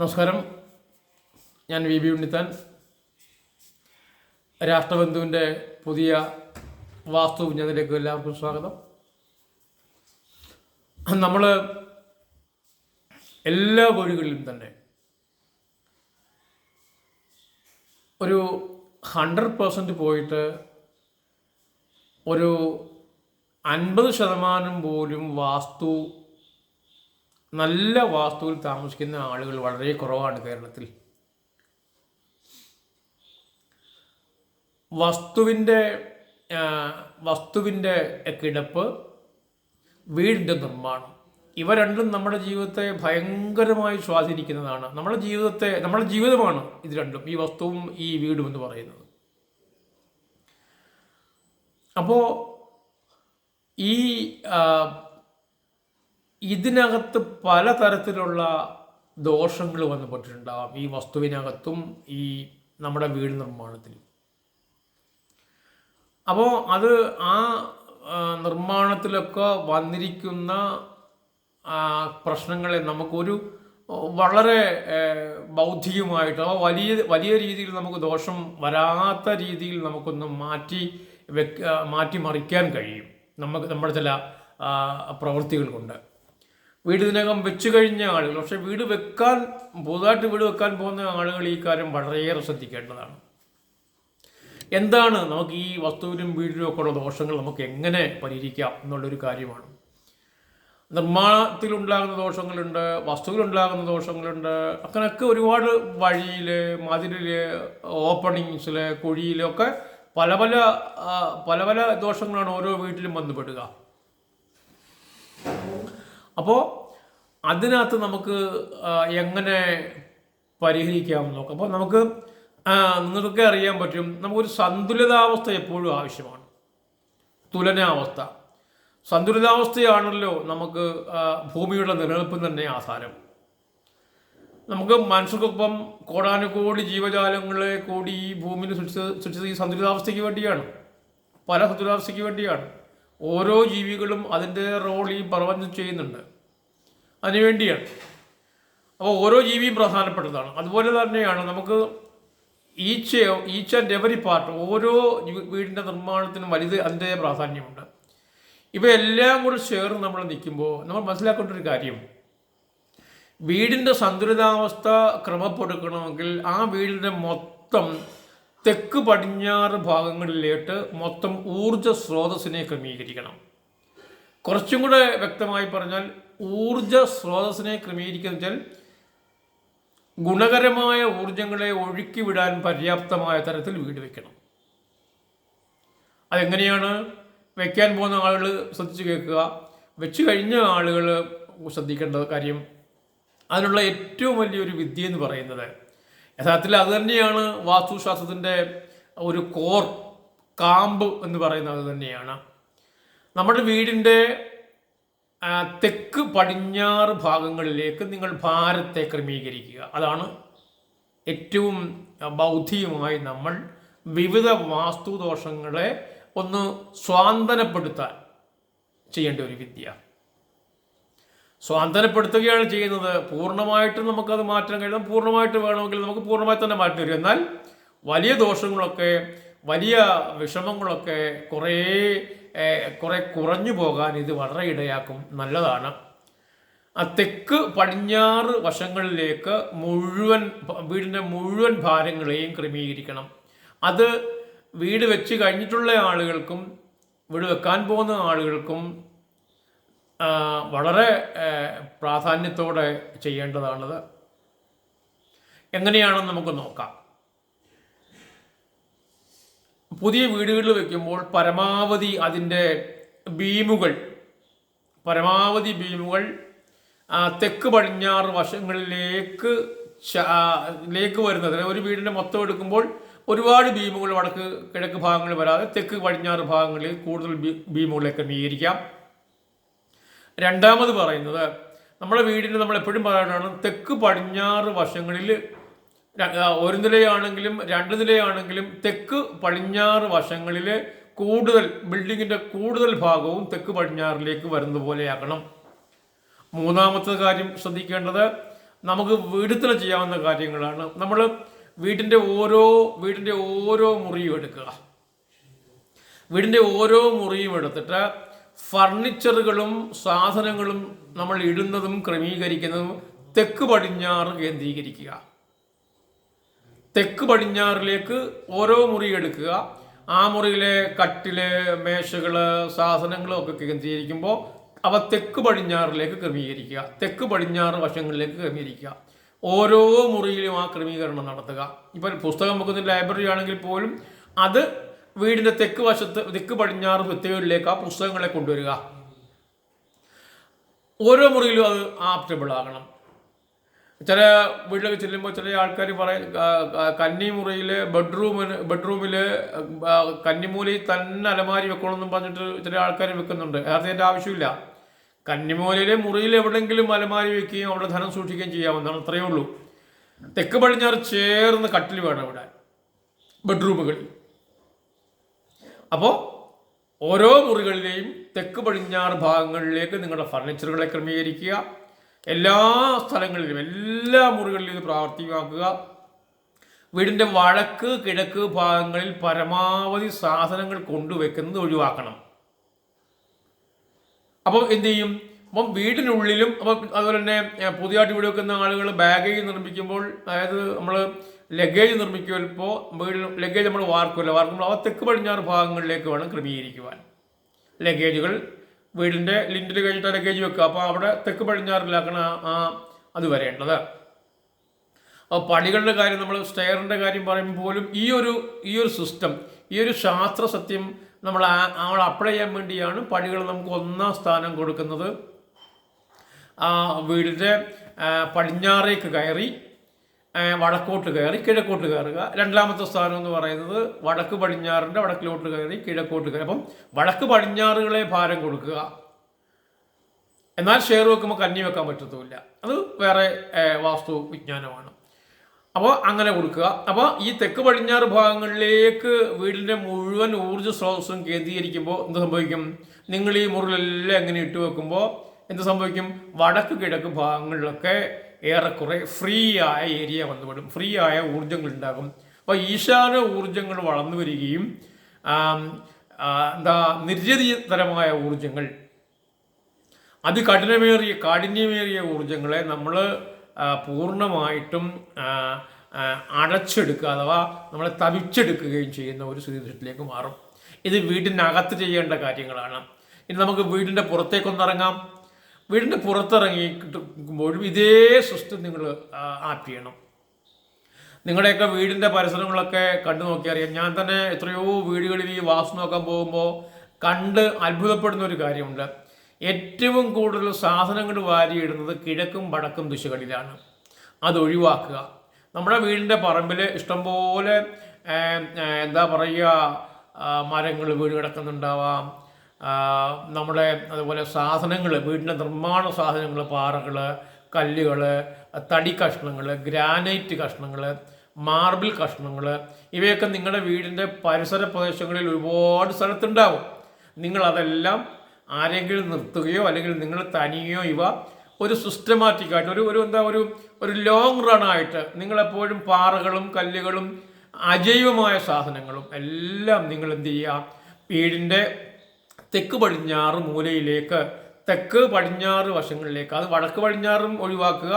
നമസ്കാരം. ഞാൻ V B Unnithan. രാഷ്ട്രബന്ധുവിന്റെ പുതിയ വാസ്തു വിജ്ഞാനത്തിലേക്ക് എല്ലാവർക്കും സ്വാഗതം. നമ്മൾ എല്ലാ വീടുകളിലും തന്നെ ഒരു ഹൺഡ്രഡ് പേഴ്സന്റ് പോയിട്ട് ഒരു അൻപത് ശതമാനം പോലും വാസ്തു നല്ല വാസ്തുവിൽ താമസിക്കുന്ന ആളുകൾ വളരെ കുറവാണ് കേരളത്തിൽ. വസ്തുവിന്റെ വസ്തുവിന്റെ കിടപ്പ് വീടിന്റെ നിർമ്മാണം ഇവ രണ്ടും നമ്മുടെ ജീവിതത്തെ ഭയങ്കരമായി സ്വാധീനിക്കുന്നതാണ്. നമ്മുടെ ജീവിതത്തെ നമ്മുടെ ജീവിതമാണ് ഇത് രണ്ടും ഈ വസ്തുവും ഈ വീടും എന്ന് പറയുന്നത്. അപ്പോൾ ഈ ഇതിനകത്ത് പലതരത്തിലുള്ള ദോഷങ്ങൾ വന്നുപെട്ടിട്ടുണ്ടാവാം. ഈ വസ്തുവിനകത്തും ഈ നമ്മുടെ വീട് നിർമ്മാണത്തിലും. അപ്പോൾ അത് ആ നിർമ്മാണത്തിലൊക്കെ വന്നിരിക്കുന്ന പ്രശ്നങ്ങളെ നമുക്കൊരു വളരെ ബൗദ്ധികമായിട്ട് അപ്പോൾ വലിയ വലിയ രീതിയിൽ നമുക്ക് ദോഷം വരാത്ത രീതിയിൽ നമുക്കൊന്ന് മാറ്റി വെക്ക മാറ്റിമറിക്കാൻ കഴിയും. നമുക്ക് നമ്മുടെ ചില പ്രവൃത്തികൾ കൊണ്ട്. വീട് ഇതിനകം വെച്ചു കഴിഞ്ഞ ആളുകൾ പക്ഷെ വീട് വെക്കാൻ പുതുതായിട്ട് വീട് വെക്കാൻ പോകുന്ന ആളുകൾ ഈ കാര്യം വളരെയേറെ ശ്രദ്ധിക്കേണ്ടതാണ്. എന്താണ് നമുക്ക് ഈ വസ്തുവിനും വീടിനും ഒക്കെ ഉള്ള ദോഷങ്ങൾ നമുക്ക് എങ്ങനെ പരിഹരിക്കാം എന്നുള്ളൊരു കാര്യമാണ്. നിർമ്മാണത്തിലുണ്ടാകുന്ന ദോഷങ്ങളുണ്ട് വസ്തുവിലുണ്ടാകുന്ന ദോഷങ്ങളുണ്ട്. അങ്ങനെയൊക്കെ ഒരുപാട് വഴിയിൽ മതിലിൽ ഓപ്പണിങ്സിൽ കുഴിയിലൊക്കെ പല പല പല പല ദോഷങ്ങളാണ് ഓരോ വീട്ടിലും വന്നുപെടുക. അപ്പോൾ അതിനകത്ത് നമുക്ക് എങ്ങനെ പരിഹരിക്കാം നോക്കാം. അപ്പോൾ നമുക്ക് നിങ്ങൾക്ക് അറിയാൻ പറ്റും നമുക്കൊരു സന്തുലിതാവസ്ഥ എപ്പോഴും ആവശ്യമാണ്. തുലനാവസ്ഥ. സന്തുലിതാവസ്ഥയാണല്ലോ നമുക്ക് ഭൂമിയുടെ നിലനിൽപ്പിന് തന്നെ ആധാരം. നമുക്ക് മനുഷ്യർക്കൊപ്പം കോടാനുകോടി ജീവജാലങ്ങളെ കൂടി ഈ ഭൂമിയിൽ സൃഷ്ടിച്ചത് സൃഷ്ടിച്ചത് ഈ സന്തുലിതാവസ്ഥയ്ക്ക് വേണ്ടിയാണ്. പല സന്തുലിതാവസ്ഥയ്ക്ക് വേണ്ടിയാണ്. ഓരോ ജീവികളും അതിന്റെ റോൾ ഈ പ്രപഞ്ചം ചെയ്യുന്നുണ്ട്. അതിനുവേണ്ടിയാണ് അപ്പോൾ ഓരോ ജീവിയും പ്രധാനപ്പെട്ടതാണ്. അതുപോലെ തന്നെയാണ് നമുക്ക് ഈച്ച ഈച്ച് ആൻഡ് എവറി പാർട്ട് ഓരോ വീടിന്റെ നിർമ്മാണത്തിനും വലുത് അതിന്റെ പ്രാധാന്യമുണ്ട്. ഇവയെല്ലാം കൂടി ചേർന്ന് നമ്മൾ നിൽക്കുമ്പോൾ നമ്മൾ മനസ്സിലാക്കേണ്ട ഒരു കാര്യം. വീടിന്റെ സന്തുലിതാവസ്ഥ ക്രമപ്പെടുക്കണമെങ്കിൽ ആ വീടിന്റെ മൊത്തം തെക്ക് പടിഞ്ഞാറ് ഭാഗങ്ങളിലേട്ട് മൊത്തം ഊർജ സ്രോതസ്സിനെ ക്രമീകരിക്കണം. കുറച്ചും കൂടെ വ്യക്തമായി പറഞ്ഞാൽ ഊർജ സ്രോതസ്സിനെ ക്രമീകരിക്കുന്ന വെച്ചാൽ ഗുണകരമായ ഊർജങ്ങളെ ഒഴുക്കി വിടാൻ പര്യാപ്തമായ തരത്തിൽ വീട് വെക്കണം. അതെങ്ങനെയാണ്? വെക്കാൻ പോകുന്ന ആളുകൾ ശ്രദ്ധിച്ച് കേൾക്കുക. വെച്ച് കഴിഞ്ഞ ആളുകൾ ശ്രദ്ധിക്കേണ്ട കാര്യം അതിനുള്ള ഏറ്റവും വലിയൊരു വിദ്യ എന്ന് പറയുന്നത് യഥാർത്ഥത്തിൽ അത് തന്നെയാണ് വാസ്തുശാസ്ത്രത്തിന്റെ ഒരു കോർ കാമ്പ് എന്ന് പറയുന്നത് തന്നെയാണ്. നമ്മുടെ വീടിന്റെ തെക്ക് പടിഞ്ഞാറ് ഭാഗങ്ങളിലേക്ക് നിങ്ങൾ ഭാരത്തെ ക്രമീകരിക്കുക. അതാണ് ഏറ്റവും ബൗദ്ധികമായി നമ്മൾ വിവിധ വാസ്തുദോഷങ്ങളെ ഒന്ന് സ്വാന്തനപ്പെടുത്താൻ ചെയ്യേണ്ട ഒരു വിദ്യ. സ്വാന്തനപ്പെടുത്തുകയാണ് ചെയ്യുന്നത്. പൂർണമായിട്ടും നമുക്കത് മാറ്റാൻ കഴിയും. പൂർണമായിട്ട് വേണമെങ്കിൽ നമുക്ക് പൂർണമായി തന്നെ മാറ്റി വരും. എന്നാൽ വലിയ ദോഷങ്ങളൊക്കെ വലിയ വിഷമങ്ങളൊക്കെ കുറേ കുറെ കുറേ കുറഞ്ഞു പോകാൻ ഇത് വളരെ ഇടയാക്കും. നല്ലതാണ്. ആ തെക്ക് പടിഞ്ഞാറ് വശങ്ങളിലേക്ക് മുഴുവൻ വീടിന്റെ മുഴുവൻ ഭാരങ്ങളെയും ക്രമീകരിക്കണം. അത് വീട് വെച്ച് കഴിഞ്ഞിട്ടുള്ള ആളുകൾക്കും വീട് വെക്കാൻ പോകുന്ന ആളുകൾക്കും വളരെ പ്രാധാന്യത്തോടെ ചെയ്യേണ്ടതാണത്. എങ്ങനെയാണെന്ന് നമുക്ക് നോക്കാം. പുതിയ വീടുകളിൽ വെക്കുമ്പോൾ പരമാവധി അതിന്റെ ബീമുകൾ പരമാവധി ബീമുകൾ തെക്ക് പടിഞ്ഞാറ് വശങ്ങളിലേക്ക് ലേക്ക് വരുന്നത്. ഒരു വീടിന്റെ മൊത്തം എടുക്കുമ്പോൾ ഒരുപാട് ബീമുകൾ വടക്ക് കിഴക്ക് ഭാഗങ്ങളിൽ വരാതെ തെക്ക് പടിഞ്ഞാറ് ഭാഗങ്ങളിൽ കൂടുതൽ ബീമുകളെ ക്രമീകരിക്കാം രണ്ടാമത് പറയുന്നത് നമ്മുടെ വീടിന് നമ്മൾ എപ്പോഴും പറയാനാണ് തെക്ക് പടിഞ്ഞാറ് വശങ്ങളിൽ ഒരു നിലയാണെങ്കിലും രണ്ട് നിലയാണെങ്കിലും തെക്ക് പടിഞ്ഞാറ് വശങ്ങളിൽ കൂടുതൽ ബിൽഡിങ്ങിന്റെ കൂടുതൽ ഭാഗവും തെക്ക് പടിഞ്ഞാറിലേക്ക് വരുന്നത് പോലെയാക്കണം മൂന്നാമത്തെ കാര്യം ശ്രദ്ധിക്കേണ്ടത് നമുക്ക് വീടുത്തിൽ ചെയ്യാവുന്ന കാര്യങ്ങളാണ്. നമ്മൾ വീടിന്റെ ഓരോ വീടിന്റെ ഓരോ മുറിയും എടുക്കുക. വീടിന്റെ ഓരോ മുറിയും എടുത്തിട്ട് ഫർണിച്ചറുകളും സാധനങ്ങളും നമ്മൾ ഇടുന്നതും ക്രമീകരിക്കുന്നതും തെക്ക് പടിഞ്ഞാറ് കേന്ദ്രീകരിക്കുക. തെക്ക് പടിഞ്ഞാറിലേക്ക് ഓരോ മുറി എടുക്കുക. ആ മുറിയിലെ കട്ടിൽ മേശകൾ സാധനങ്ങളും ഒക്കെ കേന്ദ്രീകരിക്കുമ്പോൾ അവ തെക്ക് പടിഞ്ഞാറിലേക്ക് ക്രമീകരിക്കുക. തെക്ക് പടിഞ്ഞാറ് വശങ്ങളിലേക്ക് ക്രമീകരിക്കുക. ഓരോ മുറിയിലും ആ ക്രമീകരണം നടത്തുക. ഇപ്പം പുസ്തകം വെക്കുന്ന ലൈബ്രറി ആണെങ്കിൽ പോലും അത് വീടിന്റെ തെക്ക് വശത്ത് തെക്ക് പടിഞ്ഞാറ് ഭിത്തികളിലേക്ക് ആ പുസ്തകങ്ങളെ കൊണ്ടുവരിക. ഓരോ മുറിയിലും അത് ആപ്റ്റബിൾ ആകണം. ചില വീട്ടിലൊക്കെ ചെല്ലുമ്പോൾ ചില ആൾക്കാർ പറയും കന്നി മുറിയിൽ ബെഡ്റൂമിന് ബെഡ്റൂമിൽ കന്നിമൂലയിൽ തന്നെ അലമാരി വെക്കണമെന്നും പറഞ്ഞിട്ട് ചില ആൾക്കാർ വെക്കുന്നുണ്ട്. അത് അതിന്റെ ആവശ്യമില്ല കന്നിമൂലയിലെ മുറിയിൽ എവിടെയെങ്കിലും അലമാരി വെക്കുകയും അവിടെ ധനം സൂക്ഷിക്കുകയും ചെയ്യാമെന്നാണ് അത്രയേ ഉള്ളൂ. തെക്ക് പടിഞ്ഞാറ് ചേർന്ന് കട്ടിൽ വേണം ഇവിടെ. ബെഡ്റൂമുകളിൽ അപ്പോൾ ഓരോ മുറികളിലെയും തെക്ക് പടിഞ്ഞാറ് ഭാഗങ്ങളിലേക്ക് നിങ്ങളുടെ ഫർണിച്ചറുകളെ ക്രമീകരിക്കുക. എല്ലാ സ്ഥലങ്ങളിലും എല്ലാ മുറികളിലും ഇത് പ്രാവർത്തികമാക്കുക. വീടിന്റെ വഴക്ക് കിഴക്ക് ഭാഗങ്ങളിൽ പരമാവധി സാധനങ്ങൾ കൊണ്ടുവെക്കുന്നത് ഒഴിവാക്കണം. അപ്പം എന്ത് ചെയ്യും? അപ്പം വീടിനുള്ളിലും അപ്പം അതുപോലെ തന്നെ പുതിയതായിട്ട് വീട് വെക്കുന്ന ആളുകൾ ബാഗേജ് നിർമ്മിക്കുമ്പോൾ അതായത് നമ്മൾ ലഗേജ് നിർമ്മിക്കുമ്പോൾ വീട് ലഗേജ് നമ്മൾ വാർക്കുമല്ലോ വാർക്കുമ്പോൾ അവ തെക്ക് പടിഞ്ഞാറ് ഭാഗങ്ങളിലേക്ക് വേണം ക്രമീകരിക്കുവാൻ. ലഗേജുകൾ വീടിന്റെ ലിൻഡിൽ കഴിഞ്ഞിട്ട് ലഗേജ് വെക്കുക. അപ്പോൾ അവിടെ തെക്ക് പടിഞ്ഞാറിലാക്കണം ആ- അത് വരേണ്ടത്. അപ്പോൾ പടികളുടെ കാര്യം നമ്മൾ സ്റ്റെയറിന്റെ കാര്യം പറയുമ്പോൾ പോലും ഈ ഒരു ഈ ഒരു സിസ്റ്റം ഈ ഒരു ശാസ്ത്ര സത്യം നമ്മൾ നമ്മൾ അപ്ലൈ ചെയ്യാൻ വേണ്ടിയാണ് പടികൾ നമുക്ക് ഒന്നാം സ്ഥാനം കൊടുക്കുന്നത്. ആ വീടിന്റെ പടിഞ്ഞാറേക്ക് കയറി വടക്കോട്ട് കയറി കിഴക്കോട്ട് കയറുക. രണ്ടാമത്തെ സ്ഥാനം എന്ന് പറയുന്നത് വടക്ക് പടിഞ്ഞാറിന്റെ വടക്കിലോട്ട് കയറി കിഴക്കോട്ട് കയറി അപ്പം വടക്ക് പടിഞ്ഞാറുകളെ ഭാരം കൊടുക്കുക. എന്നാൽ ഷെയർ വെക്കുമ്പോൾ കന്നി വെക്കാൻ പറ്റത്തുമില്ല. അത് വേറെ വാസ്തു വിജ്ഞാനമാണ്. അപ്പോൾ അങ്ങനെ കൊടുക്കുക. അപ്പോൾ ഈ തെക്ക് പടിഞ്ഞാറ് ഭാഗങ്ങളിലേക്ക് വീടിന്റെ മുഴുവൻ ഊർജ സ്രോതസ്സും കേന്ദ്രീകരിക്കുമ്പോൾ എന്ത് സംഭവിക്കും? നിങ്ങൾ ഈ മുറിലെല്ലാം എങ്ങനെ ഇട്ട് വെക്കുമ്പോൾ എന്ത് സംഭവിക്കും? വടക്ക് കിഴക്ക് ഭാഗങ്ങളിലൊക്കെ ഏറെക്കുറെ ഫ്രീ ആയ ഏരിയ വന്നുപെടും. ഫ്രീ ആയ ഊർജങ്ങൾ ഉണ്ടാകും അപ്പോൾ ഈശാന ഊർജങ്ങൾ വളർന്നു വരികയും എന്താ നിര്യതരമായ ഊർജങ്ങൾ അതികഠിനമേറിയ കാഠിന്യമേറിയ ഊർജങ്ങളെ നമ്മൾ പൂർണമായിട്ടും അടച്ചെടുക്കുക അഥവാ നമ്മളെ തവിച്ചെടുക്കുകയും ചെയ്യുന്ന ഒരു സ്ഥിതിയിലേക്ക് മാറും. ഇത് വീടിനകത്ത് ചെയ്യേണ്ട കാര്യങ്ങളാണ്. ഇനി നമുക്ക് വീടിന്റെ പുറത്തേക്കൊന്നിറങ്ങാം. വീടിന്റെ പുറത്തിറങ്ങി കിട്ടുമ്പോഴും ഇതേ സിസ്റ്റം നിങ്ങൾ ആപ്പ് ചെയ്യണം. നിങ്ങളുടെയൊക്കെ വീടിന്റെ പരിസരങ്ങളൊക്കെ കണ്ടു നോക്കി അറിയാം ഞാൻ തന്നെ എത്രയോ വീടുകളിൽ ഈ വാസ്തു നോക്കാൻ പോകുമ്പോൾ കണ്ട് അത്ഭുതപ്പെടുന്ന ഒരു കാര്യമുണ്ട്. ഏറ്റവും കൂടുതൽ സാധനങ്ങൾ വാരിയിടുന്നത് കിഴക്കും വടക്കും ദിശകളിലാണ്. അത് ഒഴിവാക്കുക. നമ്മുടെ വീടിന്റെ പറമ്പിൽ ഇഷ്ടംപോലെ എന്താ പറയുക മരങ്ങൾ വീട് കിടക്കുന്നുണ്ടാവാം. നമ്മുടെ അതുപോലെ സാധനങ്ങൾ വീടിന്റെ നിർമ്മാണ സാധനങ്ങൾ പാറകൾ കല്ലുകൾ തടി കഷ്ണങ്ങൾ ഗ്രാനൈറ്റ് കഷ്ണങ്ങൾ മാർബിൾ കഷ്ണങ്ങൾ ഇവയൊക്കെ നിങ്ങളുടെ വീടിന്റെ പരിസര പ്രദേശങ്ങളിൽ ഒരുപാട് സ്ഥലത്തുണ്ടാവും. നിങ്ങളതെല്ലാം ആരെങ്കിലും നിർത്തുകയോ അല്ലെങ്കിൽ നിങ്ങൾ തനിയോ ഇവ ഒരു സിസ്റ്റമാറ്റിക്കായിട്ട് ഒരു ഒരു എന്താ ഒരു ഒരു ലോങ് റൺ ആയിട്ട് നിങ്ങളെപ്പോഴും പാറകളും കല്ലുകളും അജൈവമായ സാധനങ്ങളും എല്ലാം നിങ്ങൾ എന്ത് ചെയ്യുക വീടിന്റെ തെക്ക് പടിഞ്ഞാറ് മൂലയിലേക്ക് തെക്ക് പടിഞ്ഞാറ് വശങ്ങളിലേക്ക്. അത് വടക്ക് പടിഞ്ഞാറും ഒഴിവാക്കുക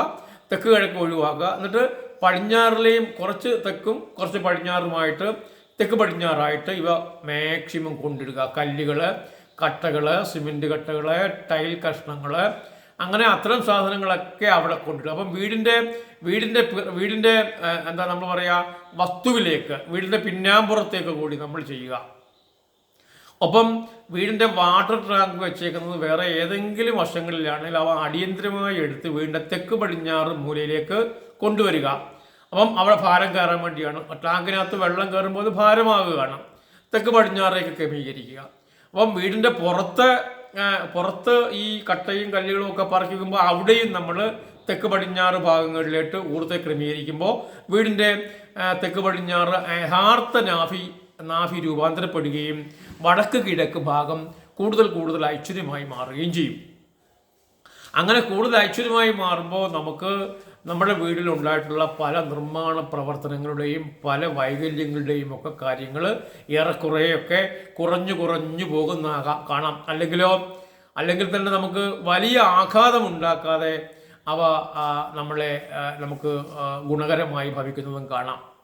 തെക്ക് കിഴക്ക് ഒഴിവാക്കുക. എന്നിട്ട് പടിഞ്ഞാറിലെയും കുറച്ച് തെക്കും കുറച്ച് പടിഞ്ഞാറുമായിട്ട് തെക്ക് പടിഞ്ഞാറായിട്ട് ഇവ മാക്സിമം കൊണ്ടിടുക. കല്ലുകൾ കട്ടകൾ സിമെന്റ് കട്ടകൾ ടൈൽ കഷ്ണങ്ങൾ അങ്ങനെ അത്തരം സാധനങ്ങളൊക്കെ അവിടെ കൊണ്ടിടുക. അപ്പം വീടിന്റെ വീടിന്റെ വീടിന്റെ എന്താ നമ്മൾ പറയുക വസ്തുവിലേക്ക് വീടിന്റെ പിന്നാമ്പുറത്തേക്ക് കൂടി നമ്മൾ ചെയ്യുക. ഒപ്പം വീടിന്റെ വാട്ടർ ടാങ്ക് വെച്ചേക്കുന്നത് വേറെ ഏതെങ്കിലും വശങ്ങളിലാണെങ്കിൽ അവ അടിയന്തരമായി എടുത്ത് വീടിന്റെ തെക്ക് പടിഞ്ഞാറ് മൂലയിലേക്ക് കൊണ്ടുവരിക. അപ്പം അവിടെ ഭാരം കയറാൻ വേണ്ടിയാണ്. ടാങ്കിനകത്ത് വെള്ളം കയറുമ്പോൾ ഭാരമാകുകയാണ്. തെക്ക് പടിഞ്ഞാറേക്ക് ക്രമീകരിക്കുക. അപ്പം വീടിന്റെ പുറത്ത് പുറത്ത് ഈ കട്ടയും കല്ലുകളും ഒക്കെ പറിക്കുമ്പോൾ അവിടെയും നമ്മൾ തെക്ക് പടിഞ്ഞാറ് ഭാഗങ്ങളിലേക്ക് ഊർജത്തെ ക്രമീകരിക്കുമ്പോൾ വീടിന്റെ തെക്ക് പടിഞ്ഞാറ് യഥാർത്ഥ നാഭി നാഭി രൂപാന്തരപ്പെടുകയും വടക്ക് കിഴക്ക് ഭാഗം കൂടുതൽ കൂടുതൽ ഐശ്വര്യമായി മാറുകയും ചെയ്യും. അങ്ങനെ കൂടുതൽ ഐശ്വര്യമായി മാറുമ്പോൾ നമുക്ക് നമ്മുടെ വീട്ടിലുണ്ടായിട്ടുള്ള പല നിർമ്മാണ പ്രവർത്തനങ്ങളുടെയും പല വൈകല്യങ്ങളുടെയും ഒക്കെ കാര്യങ്ങൾ ഏറെക്കുറെയൊക്കെ കുറഞ്ഞു കുറഞ്ഞു പോകുന്ന കാണാം. അല്ലെങ്കിലോ അല്ലെങ്കിൽ തന്നെ നമുക്ക് വലിയ ആഘാതം ഉണ്ടാക്കാതെ അവ നമ്മളെ നമുക്ക് ഗുണകരമായി ഭവിക്കുന്നതും കാണാം.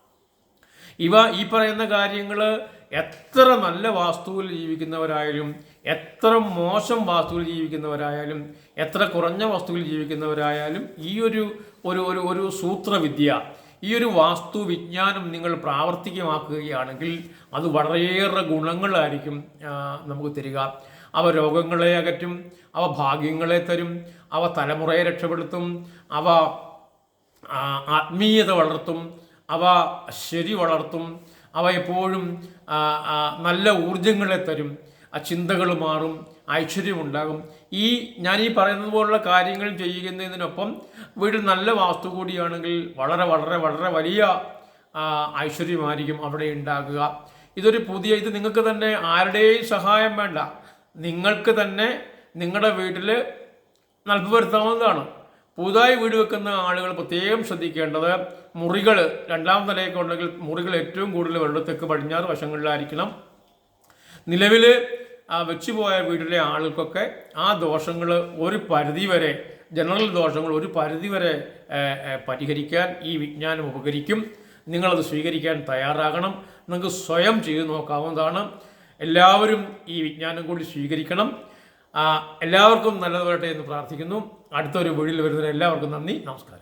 ഇവ ഈ പറയുന്ന കാര്യങ്ങൾ എത്ര നല്ല വാസ്തുവിൽ ജീവിക്കുന്നവരായാലും എത്ര മോശം വാസ്തുവിൽ ജീവിക്കുന്നവരായാലും എത്ര കുറഞ്ഞ വസ്തുവിൽ ജീവിക്കുന്നവരായാലും ഈ ഒരു ഒരു ഒരു ഒരു സൂത്രവിദ്യ ഈ ഒരു വാസ്തു വിജ്ഞാനം നിങ്ങൾ പ്രാവർത്തികമാക്കുകയാണെങ്കിൽ അത് വളരെയേറെ ഗുണങ്ങളായിരിക്കും നമുക്ക് തരിക. അവ രോഗങ്ങളെ അകറ്റും അവ ഭാഗ്യങ്ങളെ തരും അവ തലമുറയെ രക്ഷപ്പെടുത്തും അവ ആത്മീയത വളർത്തും അവ ശരി വളർത്തും. അവ എപ്പോഴും നല്ല ഊർജങ്ങളെ തരും. ആ ചിന്തകൾ മാറും ഐശ്വര്യമുണ്ടാകും ഈ ഞാൻ ഈ പറയുന്നത് പോലുള്ള കാര്യങ്ങൾ ചെയ്യുന്നതിനൊപ്പം വീട് നല്ല വാസ്തു കൂടിയാണെങ്കിൽ വളരെ വളരെ വളരെ വലിയ ഐശ്വര്യമായിരിക്കും അവിടെ ഉണ്ടാകുക. ഇതൊരു പുതിയ ഇത് നിങ്ങൾക്ക് തന്നെ ആരുടെയും സഹായം വേണ്ട. നിങ്ങൾക്ക് തന്നെ നിങ്ങളുടെ വീട്ടിൽ നൽപ്പ് വരുത്താവുന്നതാണ് പുതുതായി വീട് വെക്കുന്ന ആളുകൾ പ്രത്യേകം ശ്രദ്ധിക്കേണ്ടത് മുറികൾ രണ്ടാം നിലയൊക്കെ ഉണ്ടെങ്കിൽ മുറികൾ ഏറ്റവും കൂടുതൽ വെള്ളത്തേക്ക് പടിഞ്ഞാറ് വശങ്ങളിലായിരിക്കണം. നിലവിൽ ആ വെച്ചുപോയ വീട്ടിലെ ആളുകൾക്കൊക്കെ ആ ദോഷങ്ങൾ ഒരു പരിധി വരെ ജനറൽ ദോഷങ്ങൾ ഒരു പരിധി വരെ പരിഹരിക്കാൻ ഈ വിജ്ഞാനം ഉപകരിക്കും. നിങ്ങളത് സ്വീകരിക്കാൻ തയ്യാറാകണം. നിങ്ങൾക്ക് സ്വയം ചെയ്തു നോക്കാവുന്നതാണ്. എല്ലാവരും ഈ വിജ്ഞാനം കൂടി സ്വീകരിക്കണം. എല്ലാവർക്കും നല്ലത് വരട്ടെ എന്ന് പ്രാർത്ഥിക്കുന്നു. അടുത്തൊരു വീടിൽ വരുന്നതിന് എല്ലാവർക്കും നന്ദി. നമസ്കാരം.